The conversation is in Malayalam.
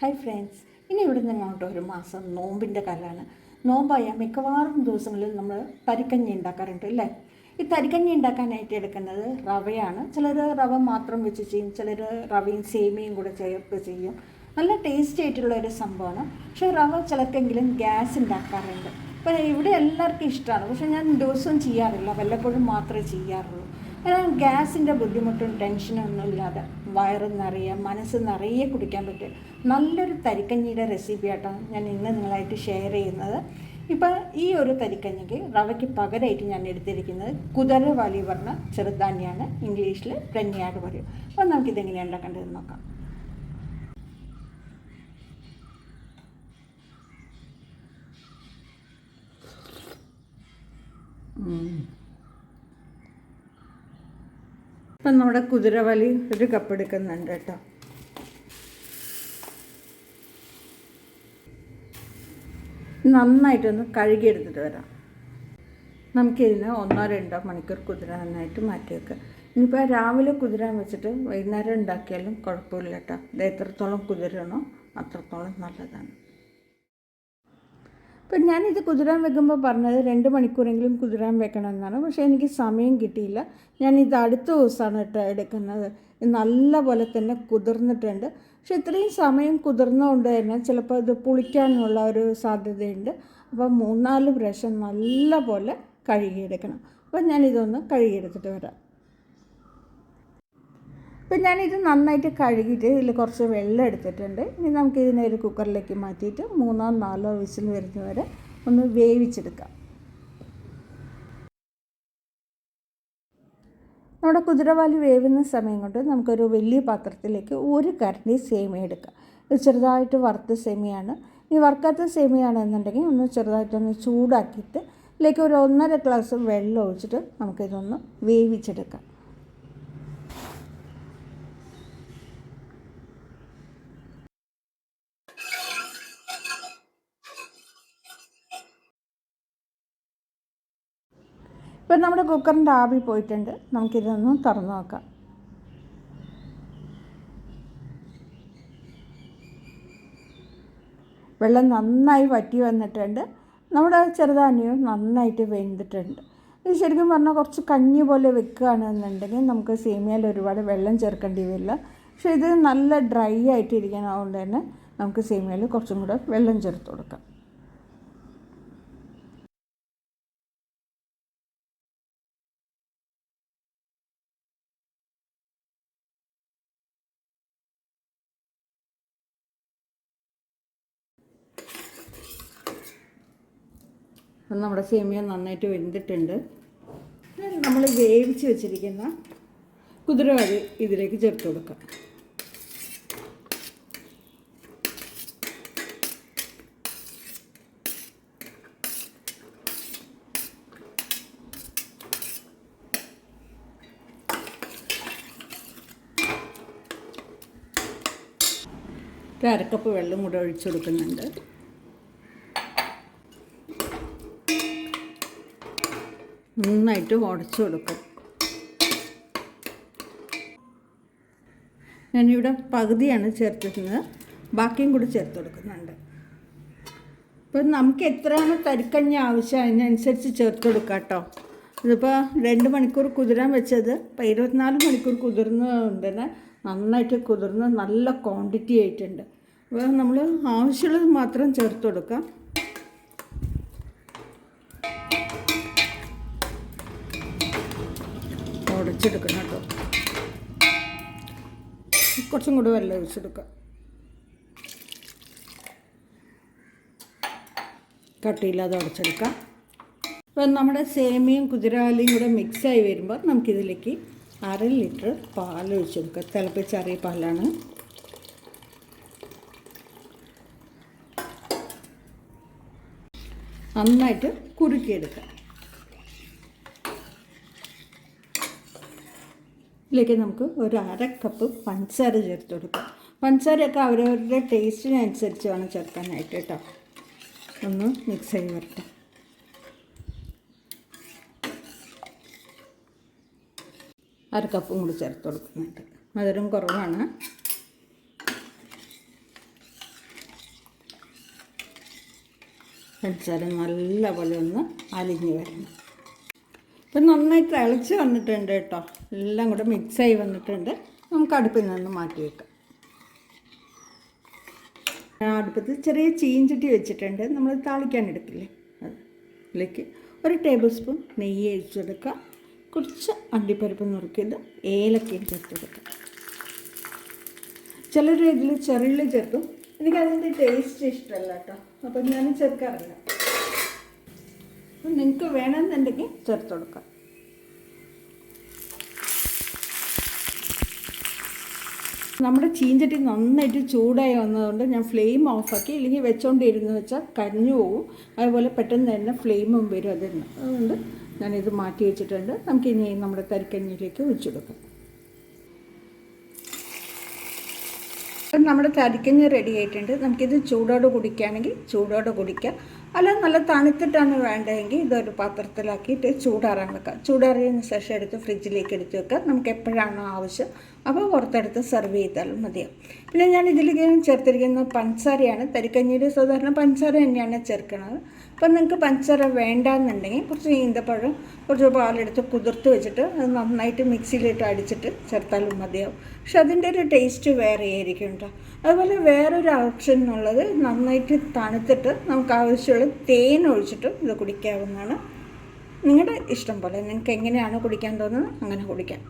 ഹായ് ഫ്രണ്ട്സ് ഇനി ഇവിടെ നിന്ന് അങ്ങോട്ട് ഒരു മാസം നോമ്പിന്റെ കാലമാണ് നോമ്പായ മിക്കവാറും ദിവസങ്ങളിൽ നമ്മൾ തരിക്കഞ്ഞി ഉണ്ടാക്കാറുണ്ട് അല്ലേ? ഈ തരിക്കഞ്ഞി ഉണ്ടാക്കാനായിട്ട് എടുക്കുന്നത് റവയാണ്. ചിലർ റവ മാത്രം വെച്ച് ചെയ്യും ചിലർ റവയും സേമിയയും കൂടെ ചേർത്ത് ചെയ്യും. നല്ല ടേസ്റ്റി ആയിട്ടുള്ള ഒരു സംഭവമാണ്. പക്ഷേ റവ ചിലർക്കെങ്കിലും ഗ്യാസ് ഉണ്ടാക്കാറുണ്ട്. അപ്പോൾ ഇവിടെ എല്ലാവർക്കും ഇഷ്ടമാണ്. പക്ഷേ ഞാൻ ദിവസവും ചെയ്യാറില്ല. വല്ലപ്പോഴും മാത്രമേ ചെയ്യാറുള്ളൂ. കാരണം ഗ്യാസിന്റെ ബുദ്ധിമുട്ടും ടെൻഷനും ഒന്നും ഇല്ലാതെ വയറ് നിറയെ മനസ്സ് നിറയെ കുടിക്കാൻ പറ്റും. നല്ലൊരു തരിക്കഞ്ഞിയുടെ റെസിപ്പി ആയിട്ടാണ് ഞാൻ ഇന്ന് നിങ്ങളായിട്ട് ഷെയർ ചെയ്യുന്നത്. ഇപ്പം ഈ ഒരു തരിക്കഞ്ഞിക്ക് റവയ്ക്ക് പകരമായിട്ട് ഞാൻ എടുത്തിരിക്കുന്നത് കുതിരവാലി പറഞ്ഞ ചെറുധാന്യമാണ് ഇംഗ്ലീഷിൽ പ്രന്യാട് പറയും അപ്പോൾ നമുക്കിതെങ്ങനെയാണ് ഉണ്ടാക്കേണ്ടതെന്ന് നോക്കാം. ഇപ്പം നമ്മുടെ കുതിരവലി ഒരു കപ്പ് എടുക്കുന്നുണ്ട് കേട്ടോ. നന്നായിട്ടൊന്ന് കഴുകിയെടുത്തിട്ട് വരാം. നമുക്കിതിന് ഒന്നോ രണ്ടോ മണിക്കൂർ കുതിരാനായിട്ട് മാറ്റി വെക്കാം. ഇനിയിപ്പോൾ രാവിലെ കുതിരാൻ വെച്ചിട്ട് വൈകുന്നേരം ഉണ്ടാക്കിയാലും കുഴപ്പമില്ല കേട്ടോ. ഇത് എത്രത്തോളം കുതിരണോ അത്രത്തോളം നല്ലതാണ്. ഇപ്പം ഞാനിത് കുതിരാൻ വെക്കുമ്പോൾ പറഞ്ഞത് രണ്ട് മണിക്കൂറെങ്കിലും കുതിരാൻ വെക്കണമെന്നാണ്. പക്ഷേ എനിക്ക് സമയം കിട്ടിയില്ല. ഞാനിത് അടുത്ത ദിവസമാണ് കേട്ടോ എടുക്കുന്നത്. നല്ല പോലെ തന്നെ കുതിർന്നിട്ടുണ്ട്. പക്ഷെ ഇത്രയും സമയം കുതിർന്നുകൊണ്ട് തന്നെ ചിലപ്പോൾ ഇത് പുളിക്കാനുള്ള ഒരു സാധ്യതയുണ്ട്. അപ്പോൾ മൂന്നാൽ പ്രാവശ്യം നല്ല പോലെ കഴുകിയെടുക്കണം. അപ്പം ഞാനിതൊന്ന് കഴുകിയെടുത്തിട്ട് വരാം. ഇപ്പം ഞാനിത് നന്നായിട്ട് കഴുകിയിട്ട് ഇതിൽ കുറച്ച് വെള്ളം എടുത്തിട്ടുണ്ട്. ഇനി നമുക്ക് ഇതിനെ ഒരു കുക്കറിലേക്ക് മാറ്റിയിട്ട് മൂന്നോ നാലോ വിസിൽ വരുന്നവരെ ഒന്ന് വേവിച്ചെടുക്കാം. നമ്മുടെ കുതിരവാലി വേവുന്ന സമയം കൊണ്ട് നമുക്കൊരു വലിയ പാത്രത്തിലേക്ക് ഒരു കരണ്ടി സേമിയ എടുക്കാം. ഇത് ചെറുതായിട്ട് വറുത്ത സേമിയാണ്. ഇനി വറുക്കാത്ത സേമിയാണെന്നുണ്ടെങ്കിൽ ഒന്ന് ചെറുതായിട്ടൊന്ന് ചൂടാക്കിയിട്ട് ഇതിലേക്ക് ഒരു ഒന്നര ഗ്ലാസ് വെള്ളം ഒഴിച്ചിട്ട് നമുക്കിതൊന്ന് വേവിച്ചെടുക്കാം. ഇപ്പം നമ്മുടെ കുക്കറിന്റെ ആവി പോയിട്ടുണ്ട്. നമുക്കിതൊന്ന് തുറന്നു നോക്കാം. വെള്ളം നന്നായി വറ്റി വന്നിട്ടുണ്ട്. നമ്മുടെ ചെറുധാന്യവും നന്നായിട്ട് വെന്തിട്ടുണ്ട്. ഇത് ശരിക്കും പറഞ്ഞാൽ കുറച്ച് കഞ്ഞി പോലെ വെക്കുകയാണെന്നുണ്ടെങ്കിൽ നമുക്ക് സേമിയയിൽ ഒരുപാട് വെള്ളം ചേർക്കേണ്ടി വരില്ല. പക്ഷേ ഇത് നല്ല ഡ്രൈ ആയിട്ടിരിക്കുന്നതുകൊണ്ട് തന്നെ നമുക്ക് സേമിയയിൽ കുറച്ചും കൂടെ വെള്ളം ചേർത്ത് കൊടുക്കാം. അപ്പം നമ്മുടെ സേമിയ നന്നായിട്ട് വെന്തിട്ടുണ്ട്. നമ്മൾ വേവിച്ച് വെച്ചിരിക്കുന്ന കുതിരവാഴി ഇതിലേക്ക് ചേർത്ത് കൊടുക്കാം. ഒരു അരക്കപ്പ് വെള്ളം കൂടെ ഒഴിച്ചു കൊടുക്കുന്നുണ്ട്. നന്നായിട്ട് ഉടച്ചു കൊടുക്കും. ഞാനിവിടെ പകുതിയാണ് ചേർത്തിരുന്നത് ബാക്കിയും കൂടി ചേർത്ത് കൊടുക്കുന്നുണ്ട്. ഇപ്പം നമുക്ക് എത്രയാണ് തരിക്കഞ്ഞ ആവശ്യം? അതിനനുസരിച്ച് ചേർത്ത് കൊടുക്കാം കേട്ടോ. ഇതിപ്പോൾ രണ്ട് മണിക്കൂർ കുതിരാൻ വെച്ചത് ഇപ്പം ഇരുപത്തിനാല് മണിക്കൂർ കുതിർന്നതുകൊണ്ട് തന്നെ നന്നായിട്ട് കുതിർന്ന് നല്ല ക്വാണ്ടിറ്റി ആയിട്ടുണ്ട്. അപ്പോൾ നമ്മൾ ആവശ്യമുള്ളത് മാത്രം ചേർത്ത് കൊടുക്കാം. ഉടച്ചെടുക്കണം കേട്ടോ. കുറച്ചും കൂടി വെള്ളം ഒഴിച്ചെടുക്കാം. കട്ടിയില്ലാതെ ഉടച്ചെടുക്കാം. അപ്പം നമ്മുടെ സേമിയയും കുതിരാലിയും കൂടെ മിക്സായി വരുമ്പോൾ നമുക്കിതിലേക്ക് അര ലിറ്റർ പാൽ തിളപ്പിച്ച തിളപ്പിച്ചറിയ പാലാണ്. നന്നായിട്ട് കുറുക്കിയെടുക്കാം. ഇതിലേക്ക് നമുക്ക് ഒരു അര കപ്പ് പഞ്ചസാര ചേർത്ത് കൊടുക്കാം. പഞ്ചസാരയൊക്കെ അവരവരുടെ ടേസ്റ്റിനനുസരിച്ച് വേണം ചേർക്കാനായിട്ട് കേട്ടോ. ഒന്ന് മിക്സ് ചെയ്ത് വരട്ടെ. അര കപ്പും കൂടി ചേർത്ത് കൊടുക്കുന്നുണ്ട്. മധുരം കുറവാണ്. പഞ്ചസാര നല്ലപോലെ ഒന്ന് അലിഞ്ഞ് വരണം. ഇപ്പം നന്നായിട്ട് തിളച്ച് വന്നിട്ടുണ്ട് കേട്ടോ. എല്ലാം കൂടെ മിക്സായി വന്നിട്ടുണ്ട്. നമുക്ക് അടുപ്പിൽ നിന്ന് മാറ്റി വെക്കാം. അടുപ്പത്ത് ചെറിയ ചീഞ്ചട്ടി വെച്ചിട്ടുണ്ട്. നമ്മൾ താളിക്കാൻ എടുക്കില്ലേ? അതിലേക്ക് ഒരു ടേബിൾ സ്പൂൺ നെയ്യ് ഒഴിച്ചെടുക്കുക. കുറച്ച് അണ്ടിപ്പരിപ്പ് നുറുക്കിയത് ഏലക്കയും ചേർത്തെടുക്കുക ചിലർ ഇതിൽ ചെറുള്ളി ചേർക്കും. എനിക്ക് അതിന്റെ ടേസ്റ്റ് ഇഷ്ടമല്ല കേട്ടോ. അപ്പം ഞാൻ ചേർക്കാറില്ല. നിങ്ങൾക്ക് വേണമെന്നുണ്ടെങ്കിൽ ചേർത്ത് കൊടുക്കാം. നമ്മുടെ ചീഞ്ചട്ടി നന്നായിട്ട് ചൂടായി വന്നതുകൊണ്ട് ഞാൻ ഫ്ലെയിം ഓഫാക്കി ഇല്ലെങ്കിൽ വെച്ചോണ്ടിരുന്ന് വെച്ചാൽ കരിഞ്ഞു പോകും. അതുപോലെ പെട്ടെന്ന് തന്നെ ഫ്ലെയിമും വരും അതിന് അതുകൊണ്ട് ഞാനിത് മാറ്റി വെച്ചിട്ടുണ്ട്. നമുക്ക് ഇനി നമ്മുടെ തരിക്കഞ്ഞിയിലേക്ക് ഒഴിച്ചെടുക്കാം. അപ്പം നമ്മുടെ തരിക്കഞ്ഞ് റെഡി ആയിട്ടുണ്ട്. നമുക്കിത് ചൂടോടെ കുടിക്കുകയാണെങ്കിൽ ചൂടോടെ കുടിക്കാം. അല്ല നല്ല തണുത്തിട്ടാണ് വേണ്ടതെങ്കിൽ ഇതൊരു പാത്രത്തിലാക്കിയിട്ട് ചൂടാറാൻ വെക്കാം. ചൂടാറിയതിന് ശേഷം എടുത്ത് ഫ്രിഡ്ജിലേക്ക് എടുത്ത് വെക്കാം. നമുക്ക് എപ്പോഴാണോ ആവശ്യം അപ്പോൾ പുറത്തെടുത്ത് സെർവ് ചെയ്താലും മതിയാവും. പിന്നെ ഞാൻ ഇതിലേക്ക് ചേർത്തിരിക്കുന്ന പഞ്ചസാരയാണ്. തരിക്കഞ്ഞിയിൽ സാധാരണ പഞ്ചസാര തന്നെയാണ് ചേർക്കുന്നത്. അപ്പം നിങ്ങൾക്ക് പഞ്ചസാര വേണ്ടാന്നുണ്ടെങ്കിൽ കുറച്ച് ഈന്തപ്പഴം കുറച്ച് പാലെടുത്ത് കുതിർത്ത് വെച്ചിട്ട് അത് നന്നായിട്ട് മിക്സിയിലിട്ട് അടിച്ചിട്ട് ചേർത്താലും മതിയാവും. പക്ഷെ അതിന്റെ ഒരു ടേസ്റ്റ് വേറെ ആയിരിക്കും കേട്ടോ. അതുപോലെ വേറൊരു ഓപ്ഷൻ എന്നുള്ളത് നന്നായിട്ട് തണുത്തിട്ട് നമുക്ക് ആവശ്യമുള്ള തേൻ ഒഴിച്ചിട്ട് ഇത് കുടിക്കാവുന്നതാണ്. നിങ്ങളുടെ ഇഷ്ടം പോലെ നിങ്ങൾക്ക് എങ്ങനെയാണ് കുടിക്കാൻ തോന്നുന്നത് അങ്ങനെ കുടിക്കാം.